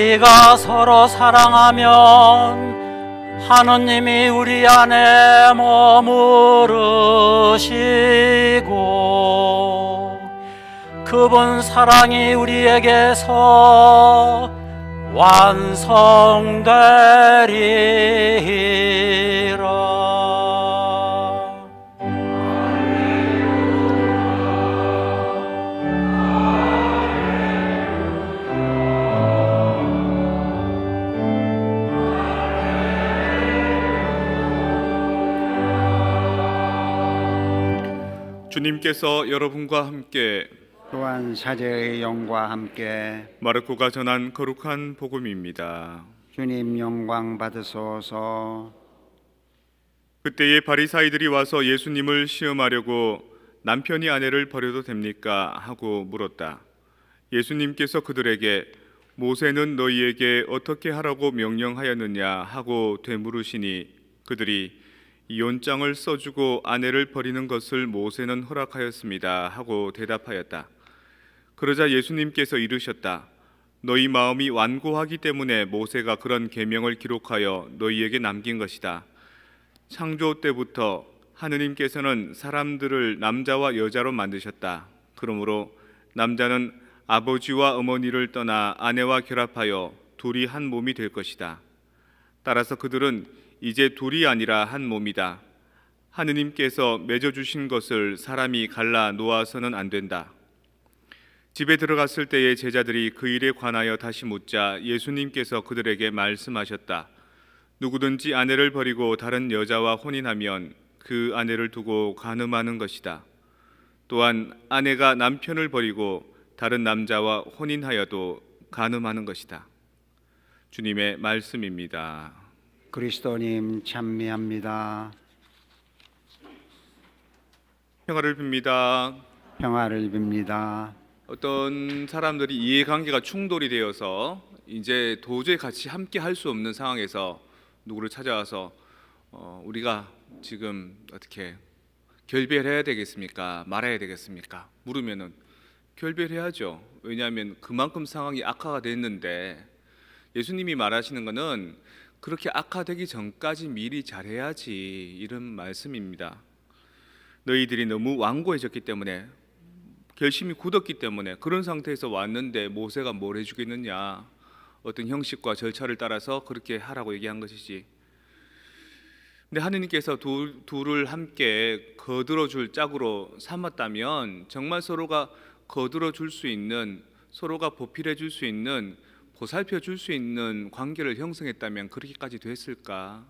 우리가 서로 사랑하면 하느님이 우리 안에 머무르시고 그분 사랑이 우리에게서 완성되리라. 주님께서 여러분과 함께 또한 사제의 영과 함께 마르코가 전한 거룩한 복음입니다. 주님 영광 받으소서 그때에 바리사이들이 와서 예수님을 시험하려고 남편이 아내를 버려도 됩니까 하고 물었다. 예수님께서 그들에게 모세는 너희에게 어떻게 하라고 명령하였느냐 하고 되물으시니 그들이 이혼장을 써주고 아내를 버리는 것을 모세는 허락하였습니다 하고 대답하였다. 그러자 예수님께서 이르셨다. 너희 마음이 완고하기 때문에 모세가 그런 계명을 기록하여 너희에게 남긴 것이다. 창조 때부터 하느님께서는 사람들을 남자와 여자로 만드셨다. 그러므로 남자는 아버지와 어머니를 떠나 아내와 결합하여 둘이 한 몸이 될 것이다. 따라서 그들은 이제 둘이 아니라 한 몸이다. 하느님께서 맺어 주신 것을 사람이 갈라 놓아서는 안 된다. 집에 들어갔을 때에 제자들이 그 일에 관하여 다시 묻자 예수님께서 그들에게 말씀하셨다. 누구든지 아내를 버리고 다른 여자와 혼인하면 그 아내를 두고 간음하는 것이다. 또한 아내가 남편을 버리고 다른 남자와 혼인하여도 간음하는 것이다. 주님의 말씀입니다. 그리스도님 찬미합니다 평화를 빕니다. 평화를 빕니다 어떤 사람들이 이해관계가 충돌이 되어서 이제 도저히 같이 함께 할 수 없는 상황에서 누구를 찾아와서 어, 우리가 지금 어떻게 결별해야 되겠습니까? 말아야 되겠습니까? 물으면은 결별해야죠. 왜냐하면 그만큼 상황이 악화가 됐는데 예수님이 말하시는 것은 그렇게 악화되기 전까지 미리 잘해야지 이런 말씀입니다. 너희들이 너무 완고해졌기 때문에 결심이 굳었기 때문에 그런 상태에서 왔는데 모세가 뭘 해주겠느냐 어떤 형식과 절차를 따라서 그렇게 하라고 얘기한 것이지 근데 하느님께서 둘, 둘을 함께 거들어 줄 짝으로 삼았다면 정말 서로가 거들어 줄 수 있는 서로가 보필해 줄 수 있는 보살펴 줄 수 있는 관계를 형성했다면 그렇게까지 됐을까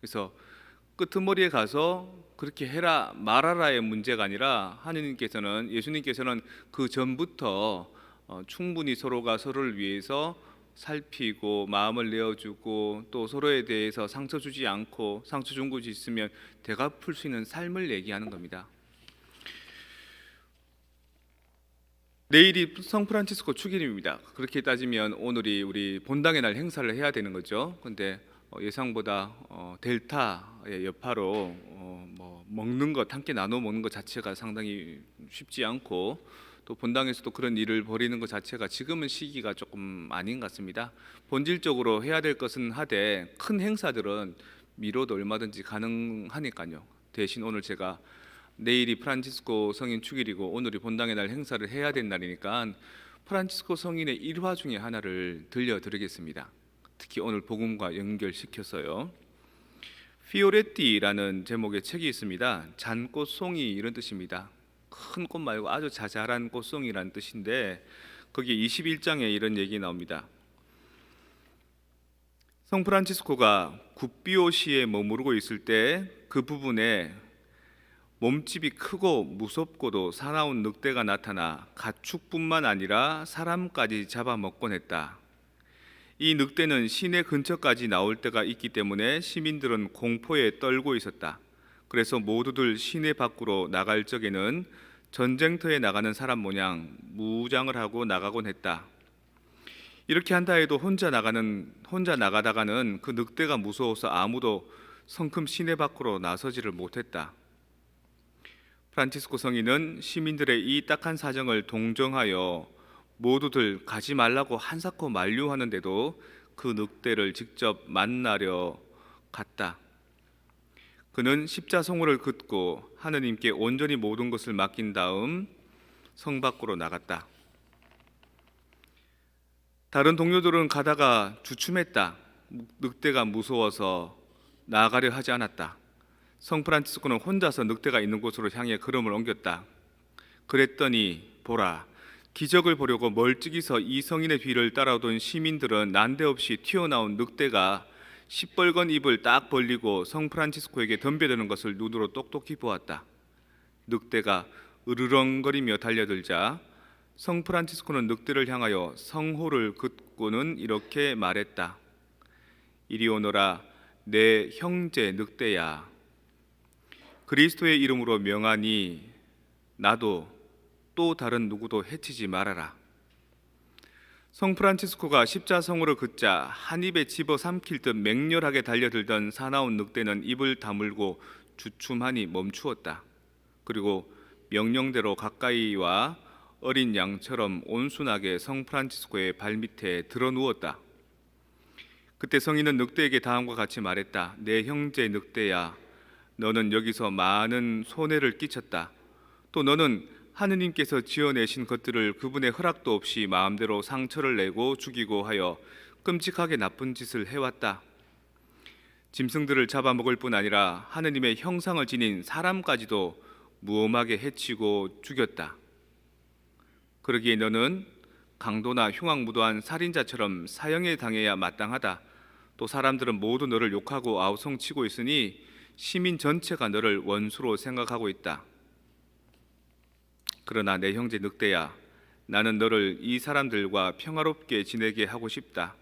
그래서 끄트머리에 가서 그렇게 해라 말하라의 문제가 아니라 하느님께서는 예수님께서는 그 전부터 어, 충분히 서로가 서로를 위해서 살피고 마음을 내어주고 또 서로에 대해서 상처 주지 않고 상처 준 곳이 있으면 되갚을 수 있는 삶을 얘기하는 겁니다. 내일이 성 프란치스코 축일입니다. 그렇게 따지면 오늘이 우리 본당의 날 행사를 해야 되는 거죠. 근데 어, 예상보다 어, 델타의 여파로 어, 뭐 먹는 것 함께 나눠 먹는 것 자체가 상당히 쉽지 않고 또 본당에서도 그런 일을 벌이는 것 자체가 지금은 시기가 조금 아닌 것 같습니다. 본질적으로 해야 될 것은 하되 큰 행사들은 미뤄도 얼마든지 가능하니까요. 대신 오늘 제가 내일이 프란치스코 성인 축일이고 오늘이 본당의 날 행사를 해야 된 날이니까 프란치스코 성인의 일화 중에 하나를 들려드리겠습니다. 특히 오늘 복음과 연결시켜서요. 피오레티라는 제목의 책이 있습니다. 잔꽃송이 이런 뜻입니다. 큰 꽃 말고 아주 자잘한 꽃송이라는 뜻인데 거기에 21장에 이런 얘기 나옵니다. 성 프란치스코가 굿비오시에 머무르고 있을 때 그 부분에 몸집이 크고 무섭고도 사나운 늑대가 나타나 가축뿐만 아니라 사람까지 잡아먹곤 했다. 이 늑대는 시내 근처까지 나올 때가 있기 때문에 시민들은 공포에 떨고 있었다. 그래서 모두들 시내 밖으로 나갈 적에는 전쟁터에 나가는 사람 모양 무장을 하고 나가곤 했다. 이렇게 한다 해도 혼자 나가는 혼자 나가다가는 그 늑대가 무서워서 아무도 성큼 시내 밖으로 나서지를 못했다. 프란치스코 성인은 시민들의 이 딱한 사정을 동정하여 모두들 가지 말라고 한사코 만류하는데도 그 늑대를 직접 만나려 갔다. 그는 십자성호를 긋고 하느님께 온전히 모든 것을 맡긴 다음 성 밖으로 나갔다. 다른 동료들은 가다가 주춤했다. 늑대가 무서워서 나가려 하지 않았다. 성 프란치스코는 혼자서 늑대가 있는 곳으로 향해 걸음을 옮겼다. 그랬더니 보라 기적을 보려고 멀찍이서 이 성인의 뒤를 따라오던 시민들은 난데없이 튀어나온 늑대가 시뻘건 입을 딱 벌리고 성 프란치스코에게 덤벼드는 것을 눈으로 똑똑히 보았다. 늑대가 으르렁거리며 달려들자 성 프란치스코는 늑대를 향하여 성호를 긋고는 이렇게 말했다. 이리 오너라 내 형제 늑대야. 그리스도의 이름으로 명하니 나도 또 다른 누구도 해치지 말아라. 성 프란치스코가 십자성으로 긋자 한 입에 집어 삼킬 듯 맹렬하게 달려들던 사나운 늑대는 입을 다물고 주춤하니 멈추었다. 그리고 명령대로 가까이와 어린 양처럼 온순하게 성 프란치스코의 발밑에 들어 누웠다. 그때 성인은 늑대에게 다음과 같이 말했다. 내 형제 늑대야, 너는 여기서 많은 손해를 끼쳤다. 또 너는 하느님께서 지어내신 것들을 그분의 허락도 없이 마음대로 상처를 내고 죽이고 하여 끔찍하게 나쁜 짓을 해왔다. 짐승들을 잡아먹을 뿐 아니라 하느님의 형상을 지닌 사람까지도 무엄하게 해치고 죽였다. 그러기에 너는 강도나 흉악무도한 살인자처럼 사형에 당해야 마땅하다. 또 사람들은 모두 너를 욕하고 아우성치고 있으니 시민 전체가 너를 원수로 생각하고 있다. 그러나 내 형제 늑대야, 나는 너를 이 사람들과 평화롭게 지내게 하고 싶다.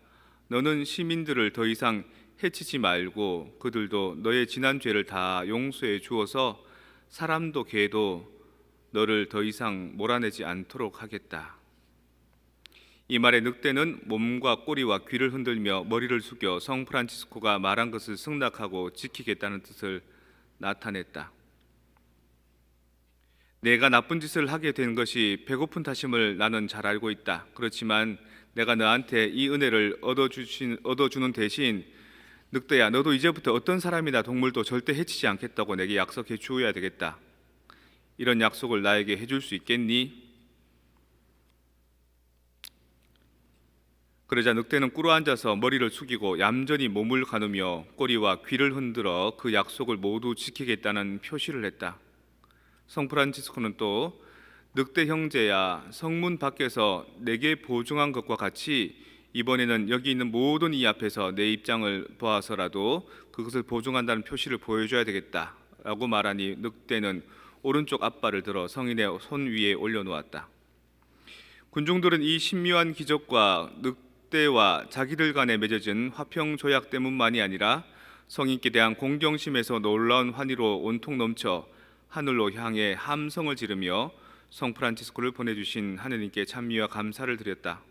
너는 시민들을 더 이상 해치지 말고 그들도 너의 지난 죄를 다 용서해 주어서 사람도 개도 너를 더 이상 몰아내지 않도록 하겠다. 이 말에 늑대는 몸과 꼬리와 귀를 흔들며 머리를 숙여 성 프란치스코가 말한 것을 승낙하고 지키겠다는 뜻을 나타냈다. 내가 나쁜 짓을 하게 된 것이 배고픈 탓임을 나는 잘 알고 있다. 그렇지만 내가 너한테 이 은혜를 얻어주신, 얻어주는 대신 늑대야 너도 이제부터 어떤 사람이나 동물도 절대 해치지 않겠다고 내게 약속해 주어야 되겠다. 이런 약속을 나에게 해줄 수 있겠니? 그러자 늑대는 꿇어앉아서 머리를 숙이고 얌전히 몸을 가누며 꼬리와 귀를 흔들어 그 약속을 모두 지키겠다는 표시를 했다. 성 프란치스코는 또 늑대 형제야 성문 밖에서 내게 보증한 것과 같이 이번에는 여기 있는 모든 이 앞에서 내 입장을 보아서라도 그것을 보증한다는 표시를 보여줘야 되겠다라고 말하니 늑대는 오른쪽 앞발을 들어 성인의 손 위에 올려놓았다. 군중들은 이 신묘한 기적과 늑 대와 자기들 간에 맺어진 화평 조약 때문만이 아니라 성인께 대한 공경심에서 놀라운 환희로 온통 넘쳐 하늘로 향해 함성을 지르며 성 프란치스코를 보내주신 하느님께 찬미와 감사를 드렸다.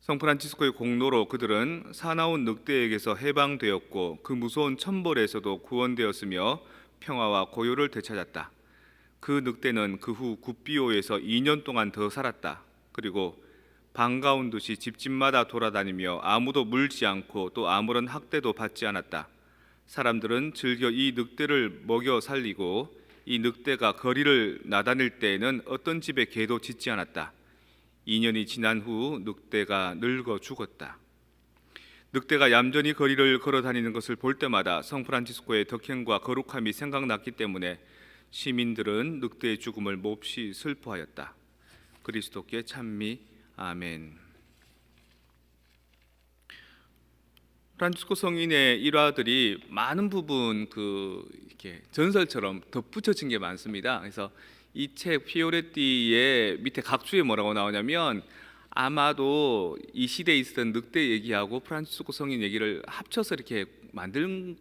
성 프란치스코의 공로로 그들은 사나운 늑대에게서 해방되었고 그 무서운 천벌에서도 구원되었으며 평화와 고요를 되찾았다. 그 늑대는 그후 굿비오에서 2년 동안 더 살았다. 그리고 반가운 듯이 집집마다 돌아다니며 아무도 물지 않고 또 아무런 학대도 받지 않았다. 사람들은 즐겨 이 늑대를 먹여 살리고 이 늑대가 거리를 나다닐 때에는 어떤 집에 개도 짖지 않았다. 2년이 지난 후 늑대가 늙어 죽었다. 늑대가 얌전히 거리를 걸어 다니는 것을 볼 때마다 성 프란치스코의 덕행과 거룩함이 생각났기 때문에 시민들은 늑대의 죽음을 몹시 슬퍼하였다. 그리스도께 찬미 아멘. 프란치스코 성인의 일화들이 많은 부분 그 이렇게 전설처럼 덧붙여진 게 많습니다. 그래서 이 책 피오레티의 밑에 각주에 뭐라고 나오냐면 아마도 이 시대에 있었던 늑대 얘기하고 프란치스코 성인 얘기를 합쳐서 이렇게 만든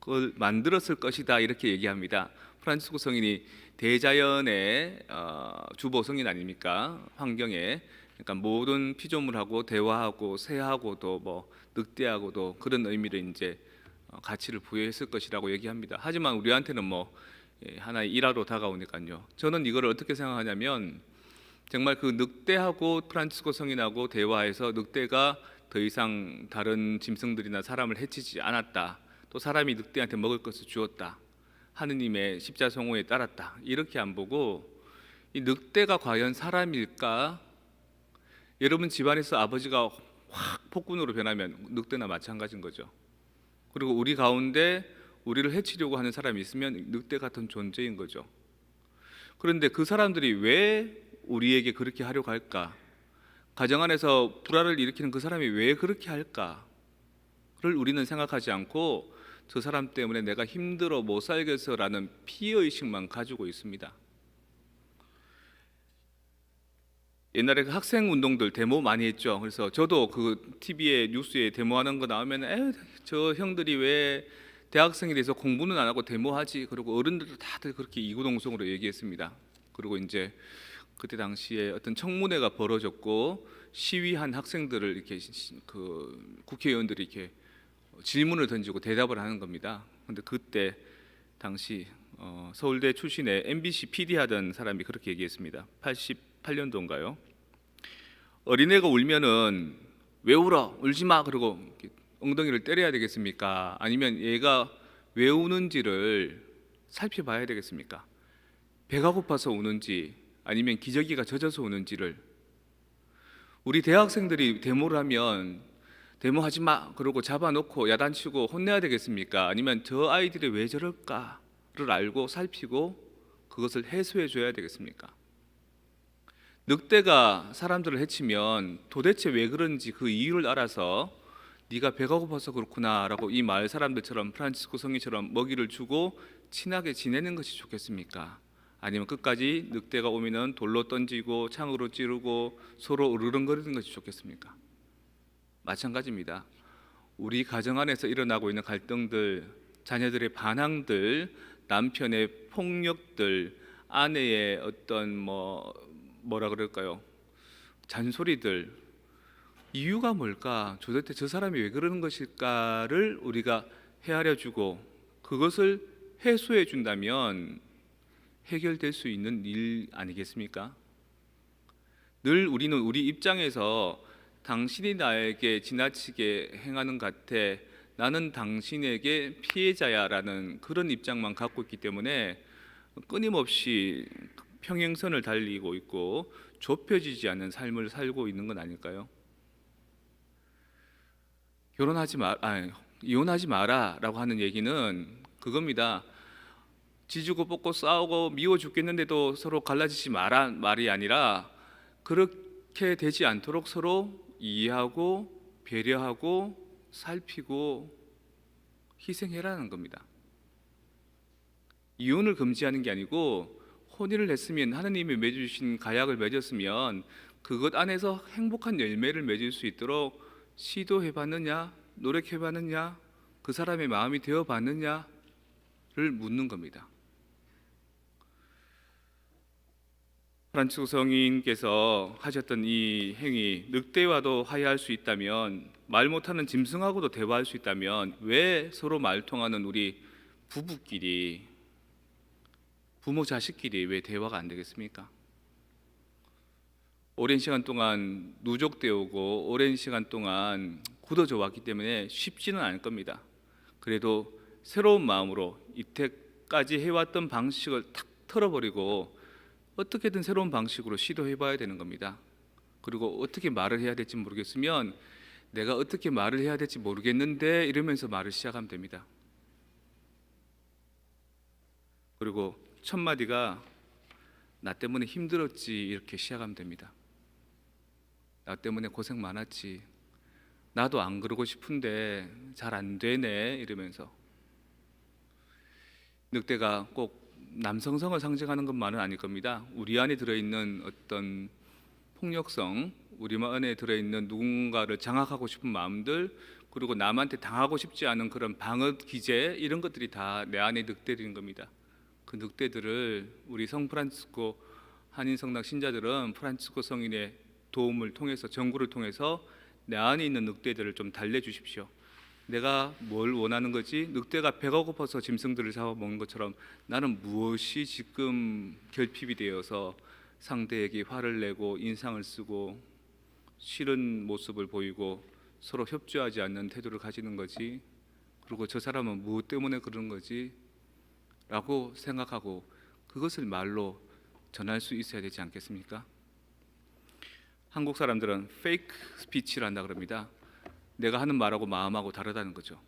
걸 만들었을 것이다 이렇게 얘기합니다. 프란치스코 성인이 대자연의 어, 주보 성인 아닙니까? 환경에 그러니까 모든 피조물하고 대화하고 새하고도 뭐 늑대하고도 그런 의미를 이제 어, 가치를 부여했을 것이라고 얘기합니다. 하지만 우리한테는 뭐 예, 하나의 일화로 다가오니까요. 저는 이걸 어떻게 생각하냐면 정말 그 늑대하고 프란치스코 성인하고 대화해서 늑대가 더 이상 다른 짐승들이나 사람을 해치지 않았다. 또 사람이 늑대한테 먹을 것을 주었다. 하느님의 십자 성호에 따랐다. 이렇게 안 보고 이 늑대가 과연 사람일까? 여러분 집안에서 아버지가 확 폭군으로 변하면 늑대나 마찬가지인 거죠. 그리고 우리 가운데 우리를 해치려고 하는 사람이 있으면 늑대 같은 존재인 거죠. 그런데 그 사람들이 왜 우리에게 그렇게 하려고 할까? 가정 안에서 불화를 일으키는 그 사람이 왜 그렇게 할까를 우리는 생각하지 않고 저 사람 때문에 내가 힘들어 못 살겠어라는 피해 의식만 가지고 있습니다. 옛날에 그 학생 운동들 데모 많이 했죠. 그래서 저도 그 TV에 뉴스에 데모하는 거 나오면 에, 저 형들이 왜 대학생이 돼서 공부는 안 하고 데모하지? 그리고 어른들도 다들 그렇게 이구동성으로 얘기했습니다. 그리고 이제 그때 당시에 어떤 청문회가 벌어졌고 시위한 학생들을 이렇게 시- 그 국회의원들이 이렇게 질문을 던지고 대답을 하는 겁니다. 근데 그때 당시 어, 서울대 출신의 MBC PD 하던 사람이 그렇게 얘기했습니다. 88년도인가요? 어린애가 울면은 왜 울어? 울지 마. 그러고 엉덩이를 때려야 되겠습니까? 아니면 얘가 왜 우는지를 살펴봐야 되겠습니까? 배가 고파서 우는지 아니면 기저귀가 젖어서 우는지를 우리 대학생들이 데모를 하면 데모하지 마 그러고 잡아놓고 야단치고 혼내야 되겠습니까? 아니면 저 아이들이 왜 저럴까 를 알고 살피고 그것을 해소해 줘야 되겠습니까? 늑대가 사람들을 해치면 도대체 왜 그런지 그 이유를 알아서 네가 배가 고파서 그렇구나라고 이 마을 사람들처럼 프란치스코 성인처럼 먹이를 주고 친하게 지내는 것이 좋겠습니까? 아니면 끝까지 늑대가 오면은 돌로 던지고 창으로 찌르고 서로 으르렁거리는 것이 좋겠습니까? 마찬가지입니다. 우리 가정 안에서 일어나고 있는 갈등들, 자녀들의 반항들, 남편의 폭력들, 아내의 어떤 뭐 뭐라 그럴까요? 잔소리들 이유가 뭘까? 도대체 저 사람이 왜 그러는 것일까를 우리가 헤아려 주고 그것을 해소해 준다면 해결될 수 있는 일 아니겠습니까? 늘 우리는 우리 입장에서 당신이 나에게 지나치게 행하는 것 같아 나는 당신에게 피해자야라는 그런 입장만 갖고 있기 때문에 끊임없이 평행선을 달리고 있고 좁혀지지 않는 삶을 살고 있는 건 아닐까요? 결혼하지 마, 아, 이혼하지 마라라고 하는 얘기는 그겁니다. 지지고 볶고 싸우고 미워 죽겠는데도 서로 갈라지지 마라 말이 아니라 그렇게 되지 않도록 서로 이해하고 배려하고 살피고 희생해라는 겁니다. 이혼을 금지하는 게 아니고 혼인을 했으면 하나님이 맺어주신 가약을 맺었으면 그것 안에서 행복한 열매를 맺을 수 있도록 시도해봤느냐 노력해봤느냐 그 사람의 마음이 되어봤느냐를 묻는 겁니다. 프란치스코 성인께서 하셨던 이 행위 늑대와도 화해할 수 있다면 말 못하는 짐승하고도 대화할 수 있다면 왜 서로 말 통하는 우리 부부끼리 부모 자식끼리 왜 대화가 안 되겠습니까? 오랜 시간 동안 누적되어 오고 오랜 시간 동안 굳어져 왔기 때문에 쉽지는 않을 겁니다. 그래도 새로운 마음으로 이때까지 해왔던 방식을 탁 털어버리고 어떻게든 새로운 방식으로 시도해 봐야 되는 겁니다. 그리고 어떻게 말을 해야 될지 모르겠으면 내가 어떻게 말을 해야 될지 모르겠는데 이러면서 말을 시작하면 됩니다. 그리고 첫 마디가 나 때문에 힘들었지 이렇게 시작하면 됩니다. 나 때문에 고생 많았지. 나도 안 그러고 싶은데 잘 안 되네 이러면서 늑대가 꼭 남성성을 상징하는 것만은 아닐 겁니다. 우리 안에 들어있는 어떤 폭력성, 우리 안에 들어있는 누군가를 장악하고 싶은 마음들, 그리고 남한테 당하고 싶지 않은 그런 방어 기제 이런 것들이 다 내 안에 늑대들인 겁니다. 그 늑대들을 우리 성 프란치스코 한인 성당 신자들은 프란치스코 성인의 도움을 통해서 전구를 통해서 내 안에 있는 늑대들을 좀 달래 주십시오. 내가 뭘 원하는 거지? 늑대가 배가 고파서 짐승들을 잡아 먹는 것처럼 나는 무엇이 지금 결핍이 되어서 상대에게 화를 내고 인상을 쓰고 싫은 모습을 보이고 서로 협조하지 않는 태도를 가지는 거지. 그리고 저 사람은 무엇 때문에 그런 거지? 라고 생각하고 그것을 말로 전할 수 있어야 되지 않겠습니까? 한국 사람들은 페이크 스피치를 한다 그럽니다. 내가 하는 말하고 마음하고 다르다는 거죠.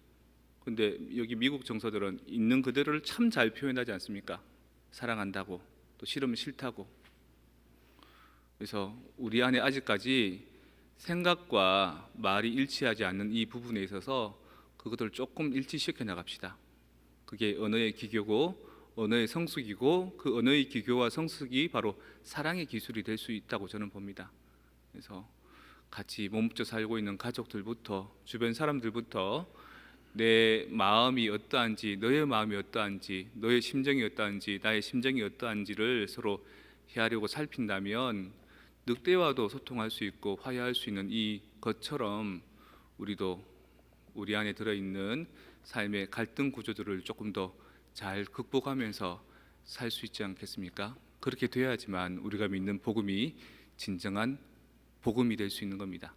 근데 여기 미국 정서들은 있는 그대로를 참 잘 표현하지 않습니까? 사랑한다고 또 싫으면 싫다고. 그래서 우리 안에 아직까지 생각과 말이 일치하지 않는 이 부분에 있어서 그것을 조금 일치시켜 나갑시다. 그게 언어의 기교고 언어의 성숙이고 그 언어의 기교와 성숙이 바로 사랑의 기술이 될 수 있다고 저는 봅니다. 그래서 같이 몸져 살고 있는 가족들부터 주변 사람들부터 내 마음이 어떠한지 너의 마음이 어떠한지 너의 심정이 어떠한지 나의 심정이 어떠한지를 서로 헤아리고 살핀다면 늑대와도 소통할 수 있고 화해할 수 있는 이 것처럼 우리도 우리 안에 들어 있는 삶의 갈등 구조들을 조금 더 잘 극복하면서 살 수 있지 않겠습니까? 그렇게 돼야지만 우리가 믿는 복음이 진정한 복음이 될 수 있는 겁니다.